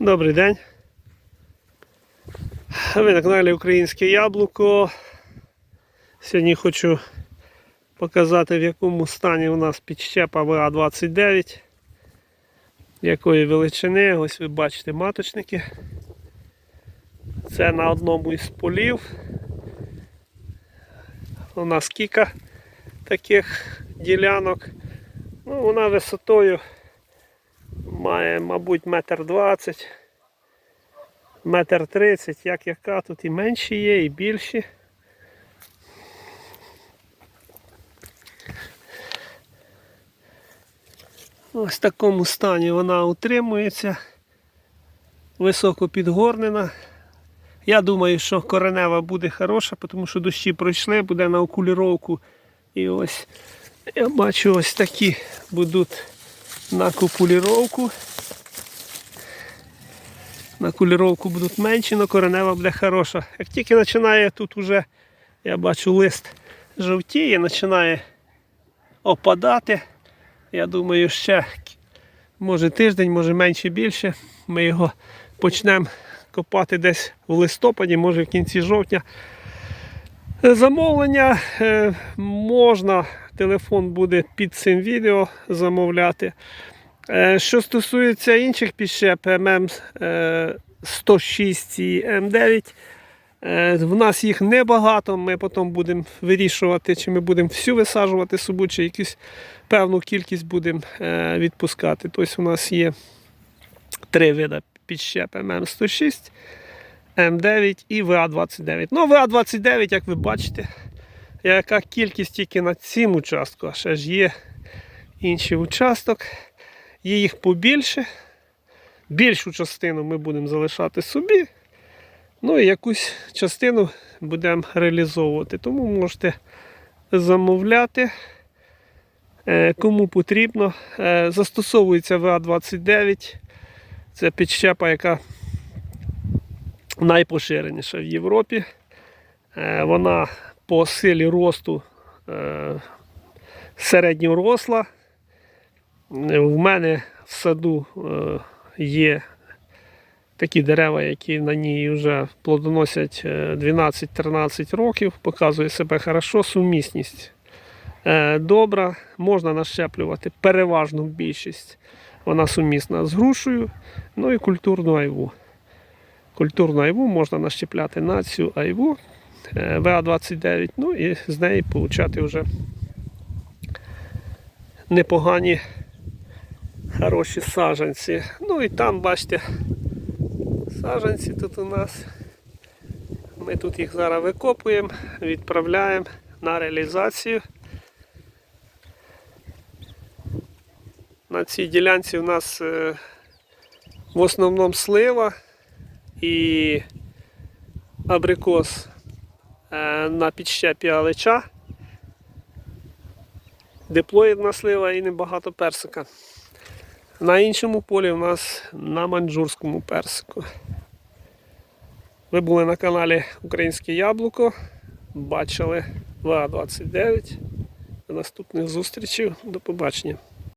Добрий день. Ви на каналі Українське Яблуко. Сьогодні хочу показати в якому стані у нас підщепа ВА-29. Якої величини. Ось ви бачите маточники. Це на одному із полів. У нас кілька таких ділянок. Ну, вона висотою має, мабуть, метр двадцять, метр тридцять, як яка, тут і менші є, і більші. Ось в такому стані вона утримується, високо підгорнена. Я думаю, що коренева буде хороша, тому що дощі пройшли, буде на окуліровку. І ось я бачу ось такі будуть на купуліровку. На куліровку будуть менші, але коренева буде хороша. Як тільки починає тут уже, я бачу, лист жовтіє, починає опадати. Я думаю, ще може тиждень, може менше більше. Ми його почнемо копати десь в листопаді, може в кінці жовтня. Замовлення е, можна, телефон буде під цим відео замовляти. Е, Що стосується інших підщеп ММ 106 і М9, е, в нас їх небагато. Ми потім будемо вирішувати, чи ми будемо всю висаджувати собу, чи якусь певну кількість будемо е, відпускати. Тобто у нас є три види підщеп ММ 106. М9 і ВА-29. Ну, ВА-29, як ви бачите, яка кількість тільки на цім участку, а ще ж є інший участок. Є їх побільше. Більшу частину ми будемо залишати собі. Ну і якусь частину будемо реалізовувати. Тому можете замовляти. Е, Кому потрібно. Е, Застосовується ВА-29. Це підщепа, яка найпоширеніша в Європі. Е, Вона по силі росту е, середньоросла. В мене в саду е, є такі дерева, які на ній вже плодоносять е, 12-13 років, показує себе хорошо, сумісність добра, можна нащеплювати переважну більшість. Вона сумісна з грушею, ну і культурну айву. Культурну айву можна нащепляти на цю айву е, ВА-29, ну і з неї получати вже непогані хороші саджанці. Ну і там, бачите, саджанці тут у нас. Ми тут їх зараз викопуємо, відправляємо на реалізацію. На цій ділянці у нас е, в основному слива і абрикос е, на підщепі алеча, диплоїдна слива і небагато персика. На іншому полі у нас на манджурському персику. Ви були на каналі Українське Яблуко, бачили ВА-29. До наступних зустрічей. До побачення.